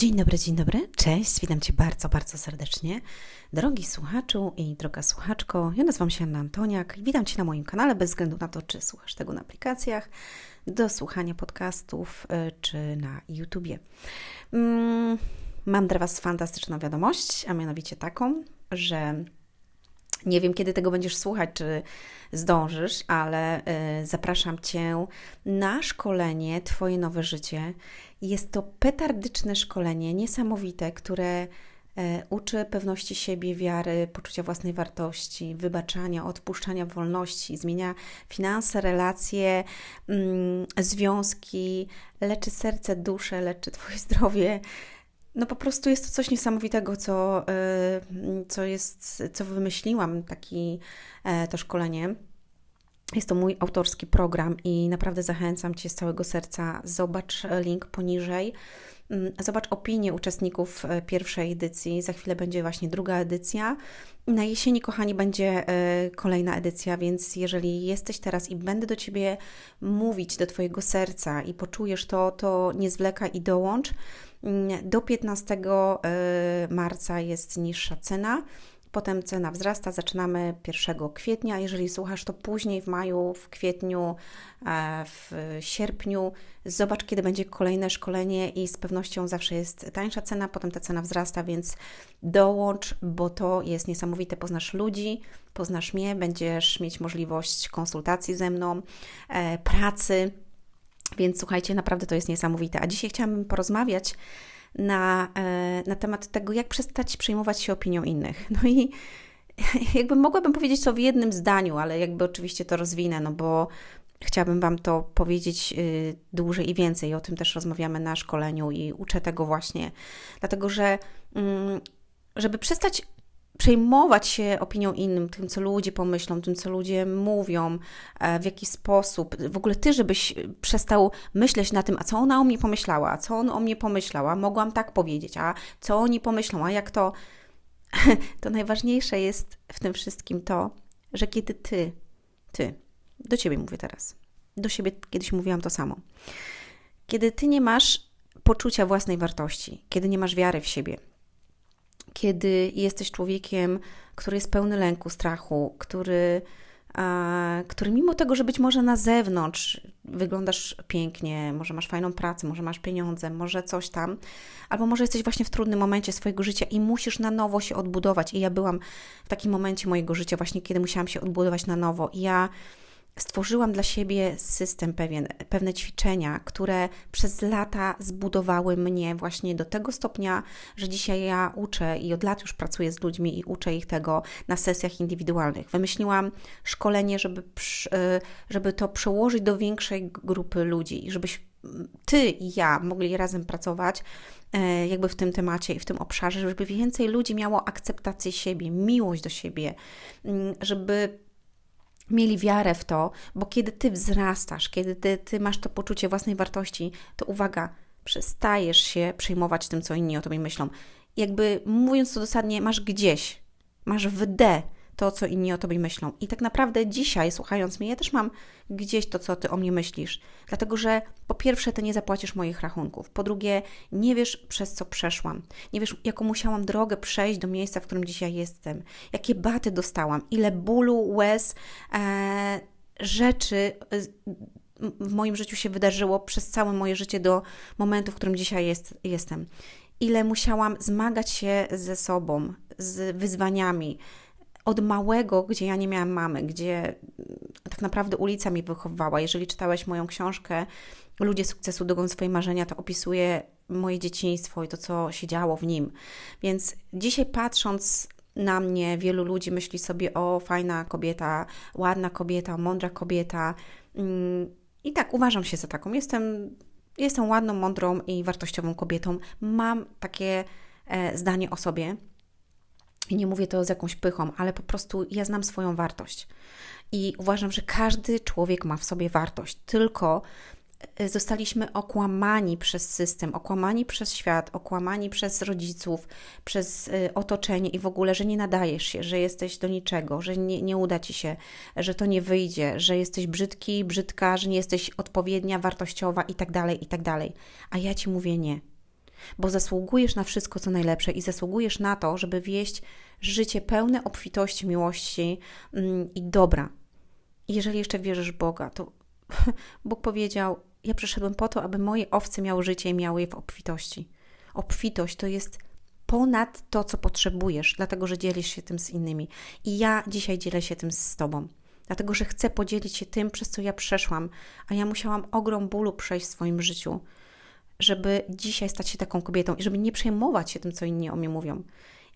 Dzień dobry, dzień dobry, cześć, witam Cię bardzo, bardzo serdecznie. Drogi słuchaczu i droga słuchaczko, ja nazywam się Anna Antoniak i witam Cię na moim kanale, bez względu na to, czy słuchasz tego na aplikacjach, do słuchania podcastów, y, czy na YouTubie. Mm, mam dla Was fantastyczną wiadomość, a mianowicie taką, że nie wiem, kiedy tego będziesz słuchać, czy zdążysz, ale y, zapraszam Cię na szkolenie Twoje nowe życie. Jest to petardyczne szkolenie, niesamowite, które y, uczy pewności siebie, wiary, poczucia własnej wartości, wybaczania, odpuszczania wolności, zmienia finanse, relacje, y, związki, leczy serce, duszę, leczy Twoje zdrowie no po prostu jest to coś niesamowitego, co, y, co jest, co wymyśliłam, taki e, to szkolenie. Jest to mój autorski program i naprawdę zachęcam Cię z całego serca. Zobacz link poniżej. Mm, zobacz opinię uczestników e, pierwszej edycji. Za chwilę będzie właśnie druga edycja. Na jesieni, kochani, będzie e, kolejna edycja, więc jeżeli jesteś teraz i będę do Ciebie mówić, do Twojego serca i poczujesz to, to nie zwlekaj i dołącz. Do 15 y, marca jest niższa cena. Potem cena wzrasta, zaczynamy 1 kwietnia. Jeżeli słuchasz to później, w maju, w kwietniu, e, w sierpniu, zobacz, kiedy będzie kolejne szkolenie i z pewnością zawsze jest tańsza cena, potem ta cena wzrasta, więc dołącz, bo to jest niesamowite. Poznasz ludzi, poznasz mnie, będziesz mieć możliwość konsultacji ze mną, e, pracy więc słuchajcie, naprawdę to jest niesamowite. A dzisiaj chciałabym porozmawiać na, e, na temat tego, jak przestać przejmować się opinią innych. No i jakby mogłabym powiedzieć to w jednym zdaniu, ale jakby oczywiście to rozwinę, no bo chciałabym Wam to powiedzieć y, dłużej i więcej. O tym też rozmawiamy na szkoleniu i uczę tego właśnie, dlatego że mm, żeby przestać przejmować się opinią innym, tym, co ludzie pomyślą, tym, co ludzie mówią, e, w jaki sposób. W ogóle ty, żebyś przestał myśleć na tym, a co ona o mnie pomyślała, a co on o mnie pomyślała, mogłam tak powiedzieć, a co oni pomyślą, a jak to. To najważniejsze jest w tym wszystkim to, że kiedy ty, ty, do ciebie mówię teraz, do siebie kiedyś mówiłam to samo. Kiedy ty nie masz poczucia własnej wartości, kiedy nie masz wiary w siebie, kiedy jesteś człowiekiem, który jest pełny lęku, strachu, który, który mimo tego, że być może na zewnątrz wyglądasz pięknie, może masz fajną pracę, może masz pieniądze, może coś tam, albo może jesteś właśnie w trudnym momencie swojego życia i musisz na nowo się odbudować. I ja byłam w takim momencie mojego życia, właśnie kiedy musiałam się odbudować na nowo. I ja stworzyłam dla siebie system pewien, pewne ćwiczenia, które przez lata zbudowały mnie właśnie do tego stopnia, że dzisiaj ja uczę i od lat już pracuję z ludźmi i uczę ich tego na sesjach indywidualnych. Wymyśliłam szkolenie, żeby, żeby to przełożyć do większej grupy ludzi żebyś ty i ja mogli razem pracować e, jakby w tym temacie i w tym obszarze, żeby więcej ludzi miało akceptację siebie, miłość do siebie, mm, żeby mieli wiarę w to, bo kiedy ty wzrastasz, kiedy ty, ty masz to poczucie własnej wartości, to uwaga, przestajesz się przejmować tym, co inni o tobie myślą. Jakby mówiąc to dosadnie, masz gdzieś, masz w D to, co inni o tobie myślą. I tak naprawdę dzisiaj, słuchając mnie, ja też mam gdzieś to, co ty o mnie myślisz. Dlatego, że po pierwsze, ty nie zapłacisz moich rachunków. Po drugie, nie wiesz, przez co przeszłam. Nie wiesz, jaką musiałam drogę przejść do miejsca, w którym dzisiaj jestem. Jakie baty dostałam. Ile bólu, łez, e, rzeczy e, w moim życiu się wydarzyło przez całe moje życie do momentu, w którym dzisiaj jest, jestem. Ile musiałam zmagać się ze sobą, z wyzwaniami, od małego, gdzie ja nie miałam mamy, gdzie tak naprawdę ulica mi wychowywała. Jeżeli czytałeś moją książkę Ludzie sukcesu drogą swoje marzenia, to opisuje moje dzieciństwo i to, co się działo w nim. Więc dzisiaj patrząc na mnie, wielu ludzi myśli sobie o fajna kobieta, ładna kobieta, mądra kobieta. Mm, I tak, uważam się za taką. Jestem, jestem ładną, mądrą i wartościową kobietą. Mam takie e, zdanie o sobie. I nie mówię to z jakąś pychą, ale po prostu ja znam swoją wartość. I uważam, że każdy człowiek ma w sobie wartość, tylko e, zostaliśmy okłamani przez system, okłamani przez świat, okłamani przez rodziców, przez e, otoczenie i w ogóle, że nie nadajesz się, że jesteś do niczego, że nie, nie uda ci się, że to nie wyjdzie, że jesteś brzydki, brzydka, że nie jesteś odpowiednia, wartościowa i tak dalej, i tak dalej. A ja ci mówię nie. Bo zasługujesz na wszystko, co najlepsze i zasługujesz na to, żeby wieść życie pełne obfitości, miłości mm, i dobra. I jeżeli jeszcze wierzysz w Boga, to Bóg powiedział: Ja przyszedłem po to, aby moje owce miały życie i miały je w obfitości. Obfitość to jest ponad to, co potrzebujesz, dlatego że dzielisz się tym z innymi. I ja dzisiaj dzielę się tym z Tobą, dlatego że chcę podzielić się tym, przez co ja przeszłam, a ja musiałam ogrom bólu przejść w swoim życiu, żeby dzisiaj stać się taką kobietą i żeby nie przejmować się tym, co inni o mnie mówią.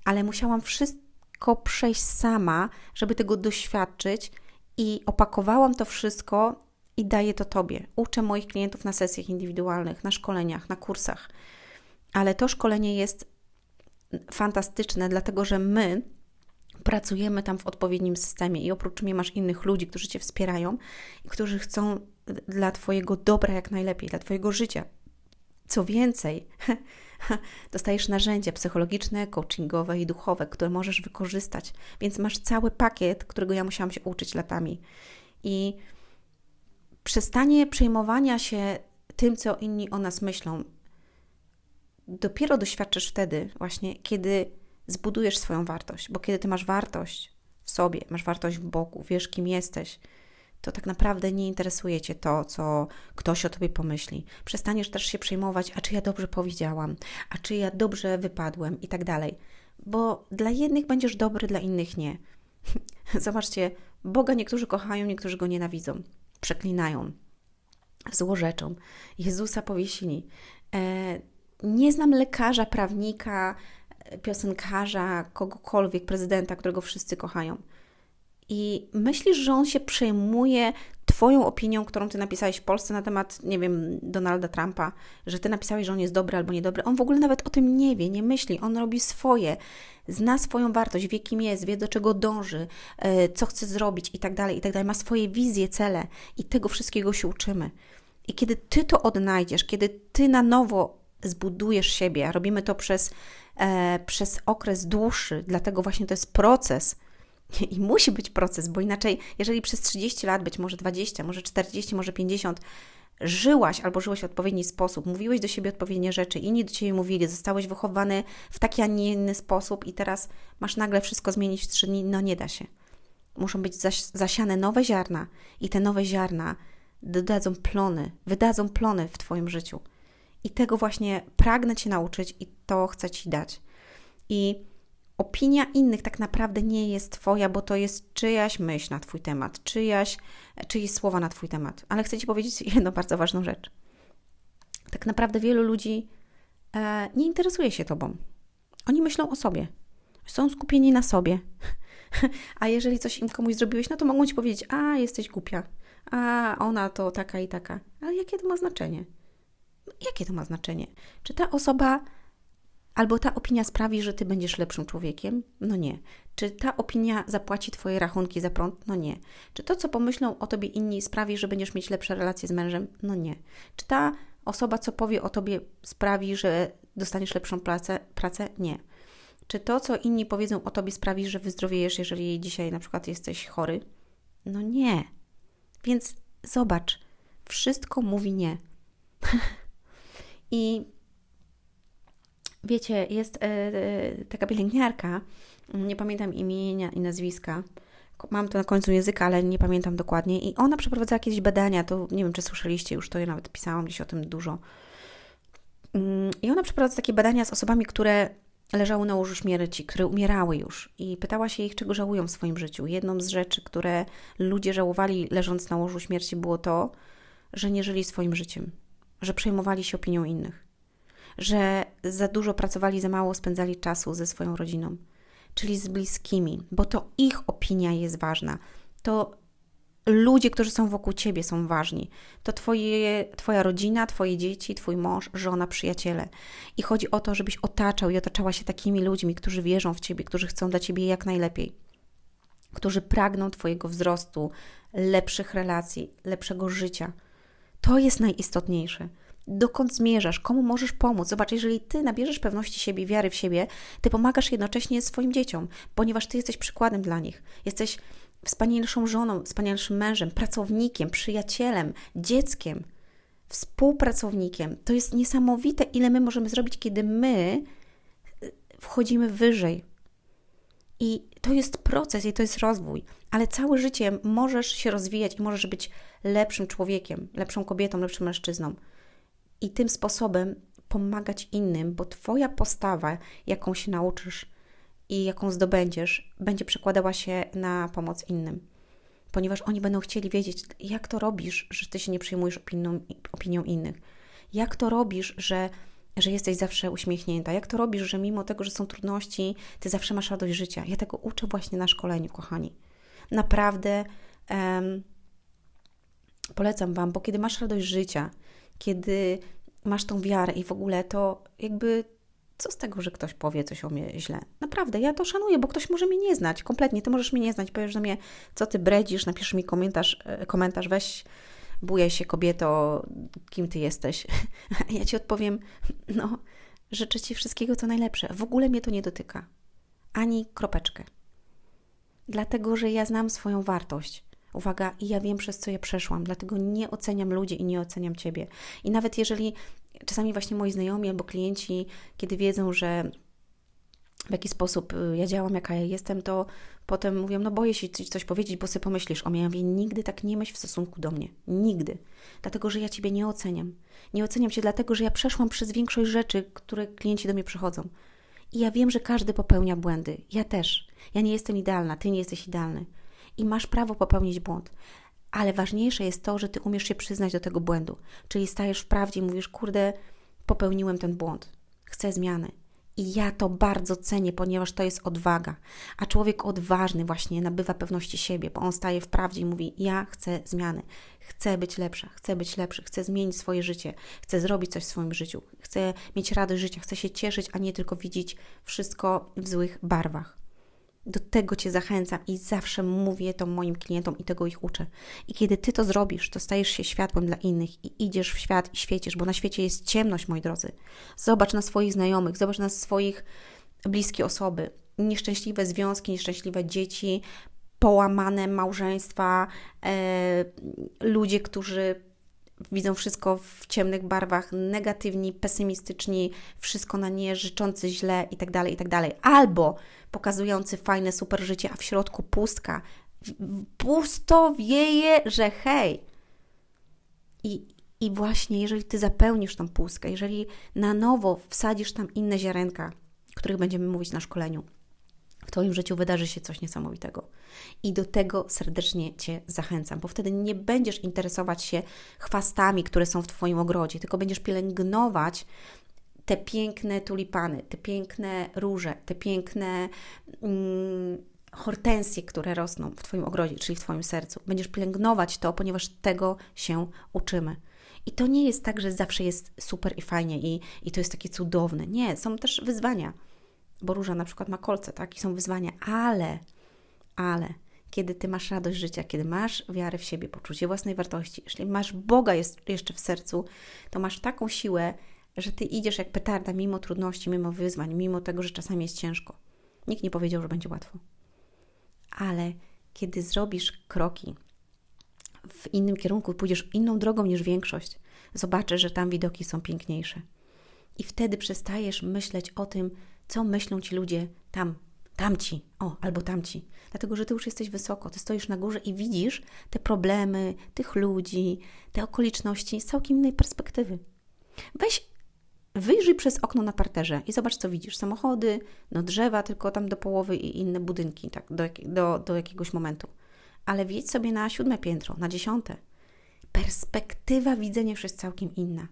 Ale musiałam wszystko przejść sama, żeby tego doświadczyć i opakowałam to wszystko i daję to Tobie. Uczę moich klientów na sesjach indywidualnych, na szkoleniach, na kursach. Ale to szkolenie jest fantastyczne, dlatego że my pracujemy tam w odpowiednim systemie i oprócz mnie masz innych ludzi, którzy Cię wspierają i którzy chcą dla Twojego dobra jak najlepiej, dla Twojego życia. Co więcej, dostajesz narzędzia psychologiczne, coachingowe i duchowe, które możesz wykorzystać, więc masz cały pakiet, którego ja musiałam się uczyć latami. I przestanie przejmowania się tym, co inni o nas myślą, dopiero doświadczysz wtedy, właśnie, kiedy zbudujesz swoją wartość. Bo kiedy ty masz wartość w sobie, masz wartość w Bogu, wiesz, kim jesteś, to tak naprawdę nie interesuje cię to, co ktoś o tobie pomyśli. Przestaniesz też się przejmować, a czy ja dobrze powiedziałam, a czy ja dobrze wypadłem i tak dalej. Bo dla jednych będziesz dobry, dla innych nie. Zobaczcie, Boga niektórzy kochają, niektórzy go nienawidzą, przeklinają, złorzeczą. Jezusa powiesili. E, nie znam lekarza, prawnika, piosenkarza, kogokolwiek, prezydenta, którego wszyscy kochają. I myślisz, że on się przejmuje Twoją opinią, którą Ty napisałeś w Polsce na temat, nie wiem, Donalda Trumpa, że Ty napisałeś, że on jest dobry albo niedobry. On w ogóle nawet o tym nie wie, nie myśli. On robi swoje, zna swoją wartość, wie kim jest, wie do czego dąży, e, co chce zrobić i tak dalej, i tak dalej. Ma swoje wizje, cele i tego wszystkiego się uczymy. I kiedy Ty to odnajdziesz, kiedy Ty na nowo zbudujesz siebie, robimy to przez, e, przez okres dłuższy, dlatego właśnie to jest proces. I musi być proces, bo inaczej, jeżeli przez 30 lat, być może 20, może 40, może 50, żyłaś albo żyłeś w odpowiedni sposób, mówiłeś do siebie odpowiednie rzeczy, inni do ciebie mówili, zostałeś wychowany w taki, a nie inny sposób i teraz masz nagle wszystko zmienić w 3 dni, no nie da się. Muszą być zasiane nowe ziarna i te nowe ziarna dodadzą plony, wydadzą plony w Twoim życiu. I tego właśnie pragnę Cię nauczyć i to chcę Ci dać. I opinia innych tak naprawdę nie jest Twoja, bo to jest czyjaś myśl na Twój temat, czyjaś, czyjeś słowa na Twój temat. Ale chcę Ci powiedzieć jedną bardzo ważną rzecz. Tak naprawdę wielu ludzi e, nie interesuje się Tobą. Oni myślą o sobie. Są skupieni na sobie. A jeżeli coś im komuś zrobiłeś, no to mogą Ci powiedzieć, a jesteś głupia, a ona to taka i taka. Ale jakie to ma znaczenie? jakie to ma znaczenie? Czy ta osoba albo ta opinia sprawi, że ty będziesz lepszym człowiekiem? No nie. Czy ta opinia zapłaci twoje rachunki za prąd? No nie. Czy to, co pomyślą o tobie inni, sprawi, że będziesz mieć lepsze relacje z mężem? No nie. Czy ta osoba, co powie o tobie, sprawi, że dostaniesz lepszą pracę? pracę? Nie. Czy to, co inni powiedzą o tobie, sprawi, że wyzdrowiejesz, jeżeli dzisiaj na przykład jesteś chory? No nie. Więc zobacz, wszystko mówi nie. I wiecie, jest e, taka pielęgniarka, nie pamiętam imienia i nazwiska, mam to na końcu języka, ale nie pamiętam dokładnie. I ona przeprowadzała jakieś badania, to nie wiem, czy słyszeliście już to, ja nawet pisałam gdzieś o tym dużo. Mm, I ona przeprowadza takie badania z osobami, które leżały na łożu śmierci, które umierały już i pytała się ich, czego żałują w swoim życiu. Jedną z rzeczy, które ludzie żałowali leżąc na łożu śmierci było to, że nie żyli swoim życiem, że przejmowali się opinią innych, że za dużo pracowali, za mało spędzali czasu ze swoją rodziną, czyli z bliskimi, bo to ich opinia jest ważna. To ludzie, którzy są wokół ciebie, są ważni. To twoje, Twoja rodzina, Twoje dzieci, Twój mąż, żona, przyjaciele. I chodzi o to, żebyś otaczał i otaczała się takimi ludźmi, którzy wierzą w Ciebie, którzy chcą dla Ciebie jak najlepiej, którzy pragną Twojego wzrostu, lepszych relacji, lepszego życia. To jest najistotniejsze. Dokąd zmierzasz? Komu możesz pomóc? Zobacz, jeżeli ty nabierzesz pewności siebie, wiary w siebie, ty pomagasz jednocześnie swoim dzieciom, ponieważ ty jesteś przykładem dla nich. Jesteś wspanialszą żoną, wspanialszym mężem, pracownikiem, przyjacielem, dzieckiem. współpracownikiem. To jest niesamowite, ile my możemy zrobić, kiedy my y, wchodzimy wyżej. I to jest proces i to jest rozwój, ale całe życie możesz się rozwijać i możesz być lepszym człowiekiem, lepszą kobietą, lepszym mężczyzną. I tym sposobem pomagać innym, bo Twoja postawa, jaką się nauczysz i jaką zdobędziesz, będzie przekładała się na pomoc innym. Ponieważ oni będą chcieli wiedzieć, jak to robisz, że Ty się nie przejmujesz opinią, opinią innych. Jak to robisz, że, że jesteś zawsze uśmiechnięta? Jak to robisz, że mimo tego, że są trudności, Ty zawsze masz radość życia? Ja tego uczę właśnie na szkoleniu, kochani. Naprawdę um, polecam Wam, bo kiedy masz radość życia, kiedy masz tą wiarę i w ogóle to jakby co z tego, że ktoś powie coś o mnie źle? Naprawdę, ja to szanuję, bo ktoś może mnie nie znać. Kompletnie, ty możesz mnie nie znać. Powiesz do mnie, co ty bredzisz, napisz mi komentarz, e, komentarz weź, bujaj się kobieto, kim ty jesteś. ja ci odpowiem, no, życzę ci wszystkiego, co najlepsze. W ogóle mnie to nie dotyka. Ani kropeczkę. Dlatego, że ja znam swoją wartość. Uwaga, i ja wiem, przez co ja przeszłam, dlatego nie oceniam ludzi i nie oceniam ciebie. I nawet jeżeli czasami właśnie moi znajomi albo klienci, kiedy wiedzą, że w jaki sposób y, ja działam, jaka ja jestem, to potem mówią, no boję się Ci coś powiedzieć, bo sobie pomyślisz o mnie. Ja mówię, nigdy tak nie myśl w stosunku do mnie. Nigdy. Dlatego, że ja Ciebie nie oceniam. Nie oceniam Cię dlatego, że ja przeszłam przez większość rzeczy, które klienci do mnie przychodzą. I ja wiem, że każdy popełnia błędy. Ja też. Ja nie jestem idealna, Ty nie jesteś idealny i masz prawo popełnić błąd. Ale ważniejsze jest to, że ty umiesz się przyznać do tego błędu. Czyli stajesz w prawdzie i mówisz, kurde, popełniłem ten błąd, chcę zmiany. I ja to bardzo cenię, ponieważ to jest odwaga. A człowiek odważny właśnie nabywa pewności siebie, bo on staje w prawdzie i mówi: Ja chcę zmiany, chcę być lepsza, chcę być lepszy, chcę zmienić swoje życie, chcę zrobić coś w swoim życiu, chcę mieć radość życia, chcę się cieszyć, a nie tylko widzieć wszystko w złych barwach. Do tego Cię zachęcam i zawsze mówię to moim klientom i tego ich uczę. I kiedy Ty to zrobisz, to stajesz się światłem dla innych i idziesz w świat i świecisz, bo na świecie jest ciemność, moi drodzy. Zobacz na swoich znajomych, zobacz na swoich bliskie osoby, nieszczęśliwe związki, nieszczęśliwe dzieci, połamane małżeństwa, e, ludzie, którzy widzą wszystko w ciemnych barwach, negatywni, pesymistyczni, wszystko na nie, życzący źle i tak dalej, i tak. Albo pokazujący fajne, super życie, a w środku pustka. Pusto wieje, że hej. I, I właśnie, jeżeli Ty zapełnisz tą pustkę, jeżeli na nowo wsadzisz tam inne ziarenka, o których będziemy mówić na szkoleniu, w Twoim życiu wydarzy się coś niesamowitego. I do tego serdecznie Cię zachęcam, bo wtedy nie będziesz interesować się chwastami, które są w Twoim ogrodzie, tylko będziesz pielęgnować te piękne tulipany, te piękne róże, te piękne mm, hortensje, które rosną w Twoim ogrodzie, czyli w Twoim sercu. Będziesz pielęgnować to, ponieważ tego się uczymy. I to nie jest tak, że zawsze jest super i fajnie i, i to jest takie cudowne. Nie, są też wyzwania bo róża na przykład ma kolce, tak? I są wyzwania, ale, ale kiedy Ty masz radość życia, kiedy masz wiarę w siebie, poczucie własnej wartości, jeśli masz Boga jest jeszcze w sercu, to masz taką siłę, że Ty idziesz jak petarda mimo trudności, mimo wyzwań, mimo tego, że czasami jest ciężko. Nikt nie powiedział, że będzie łatwo. Ale kiedy zrobisz kroki w innym kierunku, pójdziesz inną drogą niż większość, zobaczysz, że tam widoki są piękniejsze. I wtedy przestajesz myśleć o tym, co myślą ci ludzie tam, tamci, o, albo tamci. Dlatego, że ty już jesteś wysoko, ty stoisz na górze i widzisz te problemy, tych ludzi, te okoliczności z całkiem innej perspektywy. Weź, wyjrzyj przez okno na parterze i zobacz, co widzisz. Samochody, no drzewa, tylko tam do połowy i inne budynki, tak, do, do, do jakiegoś momentu. Ale wiedź sobie na siódme piętro, na dziesiąte. Perspektywa widzenia już jest całkiem inna.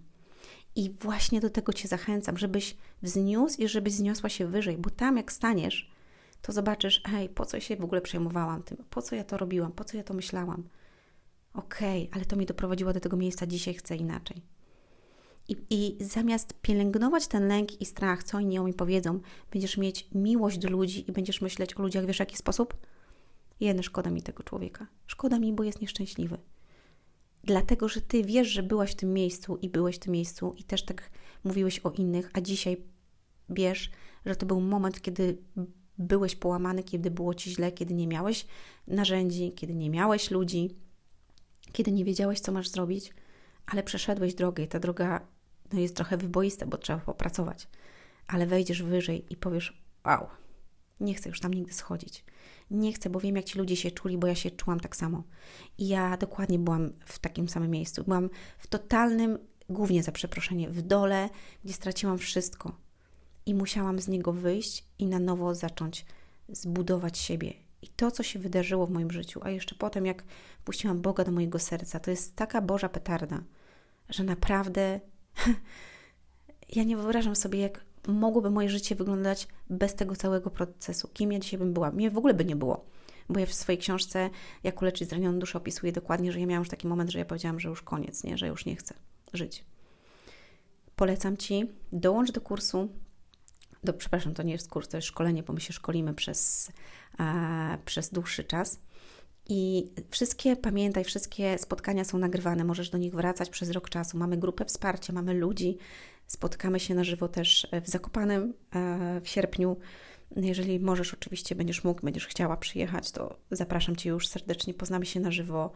I właśnie do tego Cię zachęcam, żebyś wzniósł i żebyś zniosła się wyżej, bo tam jak staniesz, to zobaczysz, hej, po co się w ogóle przejmowałam tym, po co ja to robiłam, po co ja to myślałam. Okej, okay, ale to mnie doprowadziło do tego miejsca, dzisiaj chcę inaczej. I, I zamiast pielęgnować ten lęk i strach, co oni o mi powiedzą, będziesz mieć miłość do ludzi i będziesz myśleć o ludziach, wiesz w jaki sposób? Jedno, szkoda mi tego człowieka. Szkoda mi, bo jest nieszczęśliwy dlatego że ty wiesz, że byłaś w tym miejscu i byłeś w tym miejscu i też tak mówiłeś o innych, a dzisiaj wiesz, że to był moment, kiedy byłeś połamany, kiedy było ci źle, kiedy nie miałeś narzędzi, kiedy nie miałeś ludzi, kiedy nie wiedziałeś, co masz zrobić, ale przeszedłeś drogę i ta droga no, jest trochę wyboista, bo trzeba popracować, ale wejdziesz wyżej i powiesz: Wow, nie chcę już tam nigdy schodzić. Nie chcę, bo wiem, jak ci ludzie się czuli, bo ja się czułam tak samo. I ja dokładnie byłam w takim samym miejscu. Byłam w totalnym, głównie za przeproszenie, w dole, gdzie straciłam wszystko. I musiałam z niego wyjść i na nowo zacząć zbudować siebie. I to, co się wydarzyło w moim życiu, a jeszcze potem, jak puściłam Boga do mojego serca, to jest taka Boża petarda, że naprawdę ja nie wyobrażam sobie, jak mogłoby moje życie wyglądać bez tego całego procesu. Kim ja dzisiaj bym była? Mnie w ogóle by nie było. Bo ja w swojej książce Jak uleczyć zranioną duszę opisuję dokładnie, że ja miałam już taki moment, że ja powiedziałam, że już koniec, nie? że już nie chcę żyć. Polecam Ci, dołącz do kursu. Do, przepraszam, to nie jest kurs, to jest szkolenie, bo my się szkolimy przez, przez dłuższy czas. I wszystkie, pamiętaj, wszystkie spotkania są nagrywane, możesz do nich wracać przez rok czasu. Mamy grupę wsparcia, mamy ludzi, spotkamy się na żywo też w Zakopanem e, w sierpniu. Jeżeli możesz, oczywiście będziesz mógł, będziesz chciała przyjechać, to zapraszam Cię już serdecznie, poznamy się na żywo,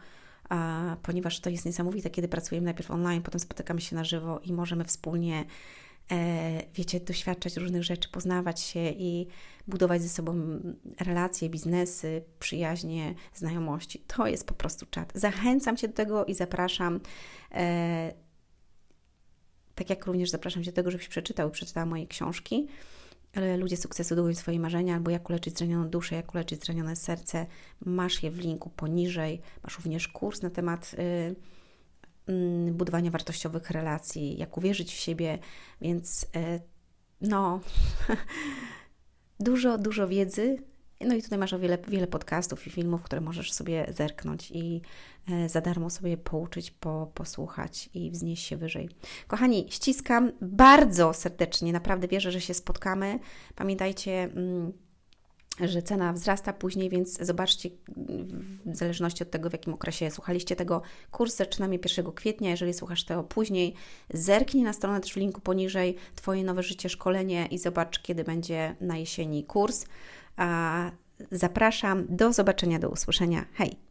ponieważ to jest niesamowite, kiedy pracujemy najpierw online, potem spotykamy się na żywo i możemy wspólnie E, wiecie, doświadczać różnych rzeczy, poznawać się i budować ze sobą relacje, biznesy, przyjaźnie, znajomości. To jest po prostu czat. Zachęcam Cię do tego i zapraszam. E, tak jak również zapraszam Cię do tego, żebyś przeczytał i przeczytała moje książki. Ludzie sukcesu budują swoje marzenia, albo jak uleczyć zranioną duszę, jak uleczyć zranione serce. Masz je w linku poniżej. Masz również kurs na temat. Y, Mm, budowania wartościowych relacji, jak uwierzyć w siebie, więc e, no, dużo, dużo wiedzy. No i tutaj masz o wiele, wiele podcastów i filmów, które możesz sobie zerknąć i e, za darmo sobie pouczyć, po, posłuchać i wznieść się wyżej. Kochani, ściskam bardzo serdecznie, naprawdę wierzę, że się spotkamy. Pamiętajcie, mm, że cena wzrasta później, więc zobaczcie, w zależności od tego, w jakim okresie słuchaliście tego, kurs zaczynamy 1 kwietnia. Jeżeli słuchasz tego później, zerknij na stronę też w linku poniżej Twoje nowe życie, szkolenie i zobacz, kiedy będzie na jesieni kurs. Zapraszam, do zobaczenia, do usłyszenia. Hej!